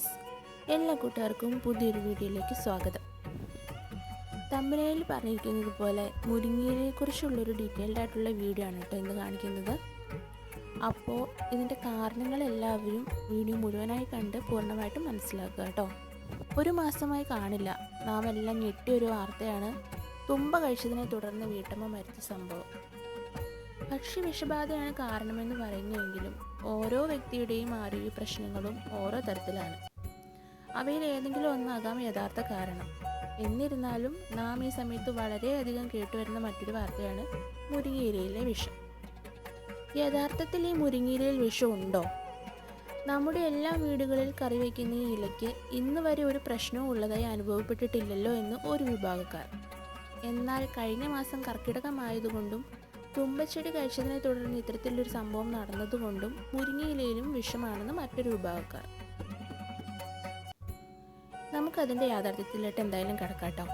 Friends എല്ലാ കൂട്ടുകാർക്കും പുതിയൊരു വീഡിയോയിലേക്ക് സ്വാഗതം. തമ്പനയിൽ പറഞ്ഞിരിക്കുന്നത് പോലെ മുരിങ്ങയിലെ കുറിച്ചുള്ളൊരു ഡീറ്റെയിൽഡ് ആയിട്ടുള്ള വീഡിയോ ആണ് കേട്ടോ ഇന്ന് കാണിക്കുന്നത്. അപ്പോൾ ഇതിന്റെ കാരണങ്ങൾ എല്ലാവരും വീഡിയോ മുഴുവനായി കണ്ട് പൂർണമായിട്ടും മനസ്സിലാക്കുക കേട്ടോ ഒരു മാസമായി കാണില്ല. നാം എല്ലാം ഞെട്ടിയ ഒരു വാർത്തയാണ്. തുമ്പ കഴിച്ചതിനെ തുടർന്ന് വീട്ടമ്മ മരിച്ച സംഭവം. പക്ഷി വിഷബാധയാണ് കാരണമെന്ന് പറയുന്നുവെങ്കിലും ഓരോ വ്യക്തിയുടെയും ആരോഗ്യ പ്രശ്നങ്ങളും ഓരോ തരത്തിലാണ്. അവയിൽ ഏതെങ്കിലും ഒന്നാകാം യഥാർത്ഥ കാരണം. എന്നിരുന്നാലും നാം ഈ സമയത്ത് വളരെയധികം കേട്ടുവരുന്ന മറ്റൊരു വാർത്തയാണ് മുരിങ്ങയിലയിലെ വിഷം. യഥാർത്ഥത്തിൽ ഈ മുരിങ്ങയിലയിൽ വിഷം ഉണ്ടോ? നമ്മുടെ എല്ലാ വീടുകളിൽ കറി വയ്ക്കുന്ന ഈ ഇലയ്ക്ക് ഇന്ന് വരെ ഒരു പ്രശ്നവും ഉള്ളതായി അനുഭവപ്പെട്ടിട്ടില്ലല്ലോ എന്ന് ഒരു വിഭാഗക്കാർ. എന്നാൽ കഴിഞ്ഞ മാസം കർക്കിടകമായതുകൊണ്ടും തുമ്പച്ചെടി കഴിച്ചതിനെ തുടർന്ന് ഇത്തരത്തിലൊരു സംഭവം നടന്നതുകൊണ്ടും മുരിങ്ങയിലയിലും വിഷമാണെന്ന് മറ്റൊരു വിഭാഗക്കാർ. നമുക്കതിന്റെ യാഥാർത്ഥ്യത്തിലോട്ട് എന്തായാലും കിടക്കാട്ടോ.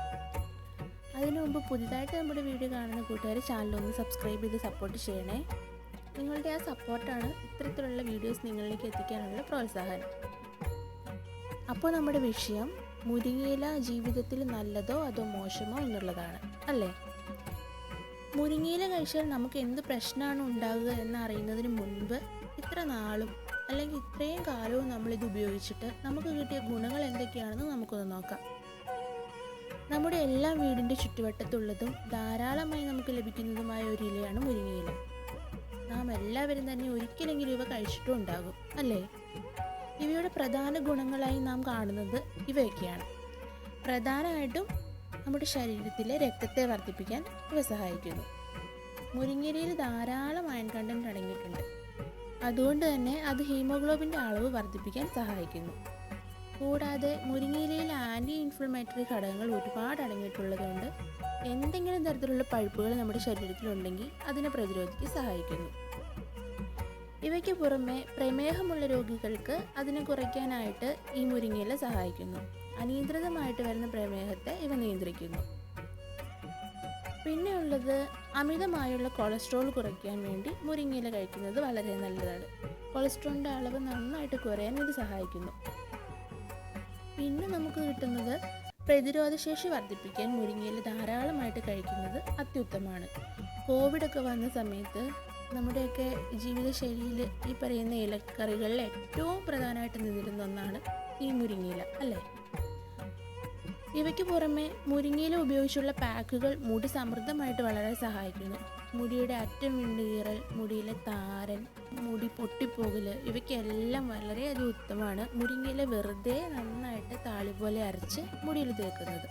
അതിനു മുമ്പ് പുതുതായിട്ട് നമ്മുടെ വീഡിയോ കാണുന്ന കൂട്ടുകാർ ചാനലൊന്ന് സബ്സ്ക്രൈബ് ചെയ്ത് സപ്പോർട്ട് ചെയ്യണേ. നിങ്ങളുടെ ആ സപ്പോർട്ടാണ് ഇത്തരത്തിലുള്ള വീഡിയോസ് നിങ്ങളിലേക്ക് എത്തിക്കാനുള്ള പ്രോത്സാഹനം. അപ്പോൾ നമ്മുടെ വിഷയം മുരിങ്ങയില ജീവിതത്തിൽ നല്ലതോ അതോ മോശമോ എന്നുള്ളതാണ് അല്ലേ? മുരിങ്ങയില കഴിച്ചാൽ നമുക്ക് എന്ത് പ്രശ്നമാണ് ഉണ്ടാകുക എന്ന് അറിയുന്നതിന് മുൻപ് ഇത്ര നാളും അല്ലെങ്കിൽ ഇത്രയും കാലവും നമ്മൾ ഇത് ഉപയോഗിച്ചിട്ട് നമുക്ക് കിട്ടിയ ഗുണങ്ങൾ എന്തൊക്കെയാണെന്ന് നമുക്കൊന്ന് നോക്കാം. നമ്മുടെ എല്ലാ വീടിന്റെ ചുറ്റുവട്ടത്തുള്ളതും ധാരാളമായി നമുക്ക് ലഭിക്കുന്നതുമായ ഒരു ഇലയാണ് മുരിങ്ങയില. നാം എല്ലാവരും തന്നെ ഒരിക്കലെങ്കിലും ഇവ കഴിച്ചിട്ടും ഉണ്ടാകും അല്ലേ? ഇവയുടെ പ്രധാന ഗുണങ്ങളായി നാം കാണുന്നത് ഇവയൊക്കെയാണ്. പ്രധാനമായിട്ടും നമ്മുടെ ശരീരത്തിലെ രക്തത്തെ വർദ്ധിപ്പിക്കാൻ ഇവ സഹായിക്കുന്നു. മുരിങ്ങയിലയിൽ ധാരാളം അയൺ കണ്ടന്റ് അടങ്ങിയിട്ടുണ്ട്. അതുകൊണ്ട് തന്നെ അത് ഹീമോഗ്ലോബിന്റെ അളവ് വർദ്ധിപ്പിക്കാൻ സഹായിക്കുന്നു. കൂടാതെ മുരിങ്ങയിലയിൽ ആന്റി ഇൻഫ്ലമേറ്ററി ഘടകങ്ങൾ ഒരുപാട് അടങ്ങിയിട്ടുള്ളതുകൊണ്ട് എന്തെങ്കിലും തരത്തിലുള്ള പഴുപ്പുകൾ നമ്മുടെ ശരീരത്തിലുണ്ടെങ്കിൽ അതിനെ പ്രതിരോധിക്കാൻ സഹായിക്കുന്നു. ഇവയ്ക്ക് പുറമെ പ്രമേഹമുള്ള രോഗികൾക്ക് അതിനെ കുറയ്ക്കാനായിട്ട് ഈ മുരിങ്ങയില സഹായിക്കുന്നു. അനിയന്ത്രിതമായിട്ട് വരുന്ന പ്രമേഹത്തെ ഇവ നിയന്ത്രിക്കുന്നു. പിന്നെ ഉള്ളത് അമിതമായുള്ള കൊളസ്ട്രോൾ കുറയ്ക്കാൻ വേണ്ടി മുരിങ്ങയില കഴിക്കുന്നത് വളരെ നല്ലതാണ്. കൊളസ്ട്രോളിന്റെ അളവ് നന്നായിട്ട് കുറയാൻ ഇത് സഹായിക്കുന്നു. പിന്നെ നമുക്ക് കിട്ടുന്നത് പ്രതിരോധശേഷി വർദ്ധിപ്പിക്കാൻ മുരിങ്ങയില ധാരാളമായിട്ട് കഴിക്കുന്നത് അത്യുത്തമമാണ്. കോവിഡൊക്കെ വന്ന സമയത്ത് നമ്മുടെയൊക്കെ ജീവിതശൈലിയിൽ ഈ പറയുന്ന ഇലക്കറികളിൽ ഏറ്റവും പ്രധാനമായിട്ട് നിന്നിരുന്ന ഒന്നാണ് ഈ മുരിങ്ങയില അല്ലേ? ഇവയ്ക്ക് പുറമെ മുരിങ്ങയില ഉപയോഗിച്ചുള്ള പാക്കുകൾ മുടി സമൃദ്ധമായിട്ട് വളരെ സഹായിക്കുന്നു. മുടിയുടെ അറ്റം വിണ്ടുകീറൽ മുടിയിലെ താരൻ മുടി പൊട്ടിപ്പോകൽ ഇവയ്ക്കെല്ലാം വളരെയധികം ഉത്തമമാണ്. മുരിങ്ങയില വെറുതെ നന്നായിട്ട് താളി പോലെ അരച്ച് മുടിയിൽ തേക്കുന്നത്.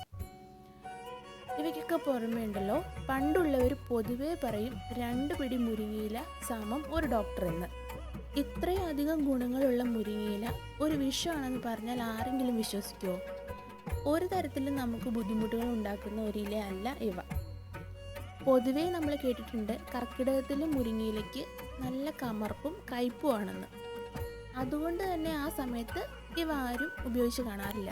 ഇവയ്ക്കൊക്കെ പുറമേ ഉണ്ടല്ലോ പണ്ടുള്ളവർ പൊതുവേ പറയും രണ്ട് പിടി മുരിങ്ങയില സമം ഒരു ഡോക്ടർ എന്ന്. ഇത്രയധികം ഗുണങ്ങളുള്ള മുരിങ്ങയില ഒരു വിഷമാണെന്ന് പറഞ്ഞാൽ ആരെങ്കിലും വിശ്വസിക്കുമോ ഒരു തരത്തിലും നമുക്ക് ബുദ്ധിമുട്ടുകൾ ഉണ്ടാക്കുന്ന ഒരു ഇലയല്ല ഇവ. പൊതുവേ നമ്മൾ കേട്ടിട്ടുണ്ട് കർക്കിടകത്തിലും മുരിങ്ങയിലേക്ക് നല്ല കമർപ്പും കയ്പുമാണെന്ന് അതുകൊണ്ട് തന്നെ ആ സമയത്ത് ഇവ ആരും ഉപയോഗിച്ച് കാണാറില്ല.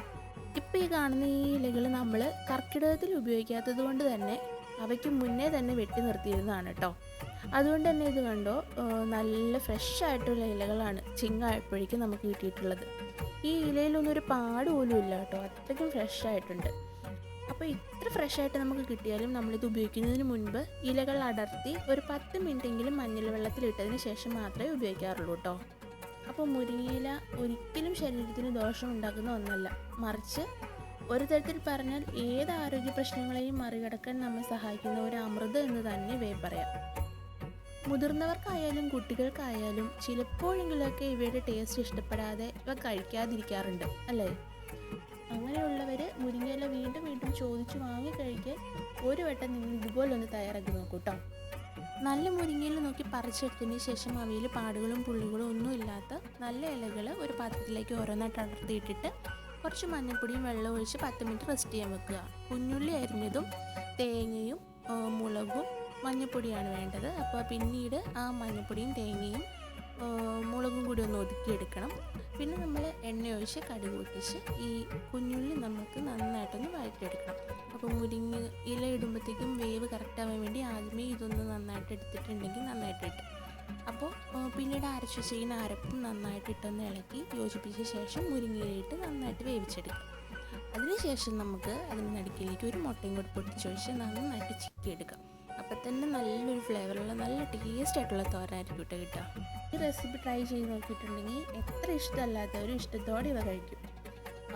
ഇപ്പം ഈ കാണുന്ന ഈ ഇലകൾ നമ്മൾ കർക്കിടകത്തിൽ ഉപയോഗിക്കാത്തത് കൊണ്ട് തന്നെ അവയ്ക്ക് മുന്നേ തന്നെ വെട്ടി നിർത്തിയിരുന്നതാണ് കേട്ടോ അതുകൊണ്ട് തന്നെ ഇത് കണ്ടോ നല്ല ഫ്രഷ് ആയിട്ടുള്ള ഇലകളാണ് ചിങ്ങായപ്പോഴേക്കും നമുക്ക് കിട്ടിയിട്ടുള്ളത്. ഈ ഇലയിലൊന്നും ഒരു പാട് പോലും ഇല്ല കേട്ടോ അത്രയ്ക്കും ഫ്രഷ് ആയിട്ടുണ്ട്. അപ്പോൾ ഇത്ര ഫ്രഷ് ആയിട്ട് നമുക്ക് കിട്ടിയാലും നമ്മളിത് ഉപയോഗിക്കുന്നതിന് മുൻപ് ഇലകൾ അടർത്തി ഒരു പത്ത് മിനിറ്റെങ്കിലും മഞ്ഞൾ വെള്ളത്തിൽ ഇട്ടതിന് ശേഷം മാത്രമേ ഉപയോഗിക്കാറുള്ളൂ കേട്ടോ അപ്പോൾ മുരിങ്ങയില ഒരിക്കലും ശരീരത്തിന് ദോഷം ഉണ്ടാക്കുന്ന ഒന്നല്ല. മറിച്ച് ഒരു തരത്തിൽ പറഞ്ഞാൽ ഏത് ആരോഗ്യ പ്രശ്നങ്ങളെയും മറികടക്കാൻ നമ്മെ സഹായിക്കുന്ന ഒരു അമൃതം എന്ന് തന്നെ ഇവയെ പറയാം. മുതിർന്നവർക്കായാലും കുട്ടികൾക്കായാലും ചിലപ്പോഴെങ്കിലുമൊക്കെ ഇവയുടെ ടേസ്റ്റ് ഇഷ്ടപ്പെടാതെ ഇവ കഴിക്കാതിരിക്കാറുണ്ട് അല്ലേ? അങ്ങനെയുള്ളവർ മുരിങ്ങയില വീണ്ടും വീണ്ടും ചോദിച്ചു വാങ്ങി കഴിക്കാൻ ഒരു വട്ടം നിങ്ങൾ ഇതുപോലൊന്ന് തയ്യാറാക്കി നോക്കൂ കേട്ടോ നല്ല മുരിങ്ങയില നോക്കി പറിച്ചെടുത്തതിന് ശേഷം അവയിൽ പാടുകളും പുള്ളികളും ഒന്നും ഇല്ലാത്ത നല്ല ഇലകൾ ഒരു പാത്രത്തിലേക്ക് ഓരോന്നായിട്ട് അടർത്തിയിട്ടിട്ട് കുറച്ച് മഞ്ഞൾപ്പൊടിയും വെള്ളം ഒഴിച്ച് പത്ത് മിനിറ്റ് റെസ്റ്റ് ചെയ്യാൻ വെക്കുക. കുഞ്ഞുള്ളി അരിഞ്ഞതും തേങ്ങയും മുളകും മഞ്ഞൾപ്പൊടിയാണ് വേണ്ടത്. അപ്പോൾ പിന്നീട് ആ മഞ്ഞൾപ്പൊടിയും തേങ്ങയും മുളകും കൂടി ഒന്ന് ഒതുക്കിയെടുക്കണം. പിന്നെ നമ്മൾ എണ്ണ ഒഴിച്ച് കടി പൊട്ടിച്ച് ഈ കുഞ്ഞുള്ളി നമുക്ക് നന്നായിട്ടൊന്ന് വഴറ്റിയെടുക്കണം. അപ്പോൾ മുരിങ്ങ ഇല ഇടുമ്പോഴത്തേക്കും വേവ് കറക്റ്റാവാൻ വേണ്ടി ആദ്യമേ ഇതൊന്ന് നന്നായിട്ട് എടുത്തിട്ടുണ്ടെങ്കിൽ നന്നായിട്ട് കിട്ടും. അപ്പോൾ പിന്നീട് അരച്ച് വെച്ചിരിക്കുന്ന അരപ്പും നന്നായിട്ട് ഇട്ടൊന്ന് ഇളക്കി യോജിപ്പിച്ച ശേഷം മുരിങ്ങയിലിട്ട് നന്നായിട്ട് വേവിച്ചെടുക്കുക. അതിനുശേഷം നമുക്ക് അതിന് നടുക്കിലേക്ക് ഒരു മുട്ടയും കൂടി പൊട്ടിച്ചൊഴിച്ച് നന്നായിട്ട് ചിക്കി എടുക്കാം അപ്പം തന്നെ നല്ലൊരു ഫ്ലേവറുള്ള നല്ല ടേസ്റ്റ് ആയിട്ടുള്ള തോരായിരിക്കും കേട്ടോ കിട്ടുക. ഈ റെസിപ്പി ട്രൈ ചെയ്ത് നോക്കിയിട്ടുണ്ടെങ്കിൽ എത്ര ഇഷ്ടമല്ലാത്തവരും ഇഷ്ടത്തോടെ ഇവ കഴിക്കും.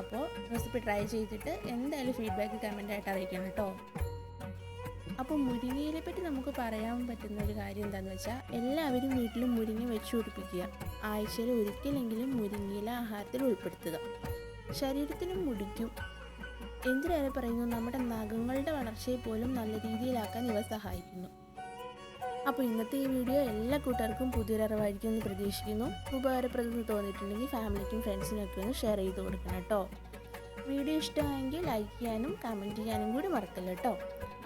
അപ്പോൾ റെസിപ്പി ട്രൈ ചെയ്തിട്ട് എന്തായാലും ഫീഡ്ബാക്ക് കമന്റായിട്ട് അറിയിക്കണം കേട്ടോ. അപ്പോൾ മുരിങ്ങയിലെ പറ്റി നമുക്ക് പറയാൻ പറ്റുന്ന ഒരു കാര്യം എന്താണെന്ന് വെച്ചാൽ എല്ലാവരും വീട്ടിലും മുരിങ്ങ വെച്ച് പിടിപ്പിക്കുക ആഴ്ചയിൽ ഒരിക്കലെങ്കിലും മുരിങ്ങയില ആഹാരത്തിൽ ഉൾപ്പെടുത്തുക. ശരീരത്തിനും മുടിക്കും. എന്തിനേറെ പറയുന്നു നമ്മുടെ നഖങ്ങളുടെ വളർച്ചയെ പോലും നല്ല രീതിയിലാക്കാൻ ഇവ സഹായിക്കുന്നു. അപ്പോൾ ഇന്നത്തെ ഈ വീഡിയോ എല്ലാ കൂട്ടുകാർക്കും പുതിയൊരറിവായിരിക്കും എന്ന് പ്രതീക്ഷിക്കുന്നു. ഉപകാരപ്രദം തോന്നിയിട്ടുണ്ടെങ്കിൽ ഫാമിലിക്കും ഫ്രണ്ട്സിനും ഒക്കെ ഒന്ന് ഷെയർ ചെയ്ത് കൊടുക്കണം കേട്ടോ. വീഡിയോ ഇഷ്ടമായെങ്കിൽ ലൈക്ക് ചെയ്യാനും കമന്റ് ചെയ്യാനും കൂടി മറക്കല്ല കേട്ടോ.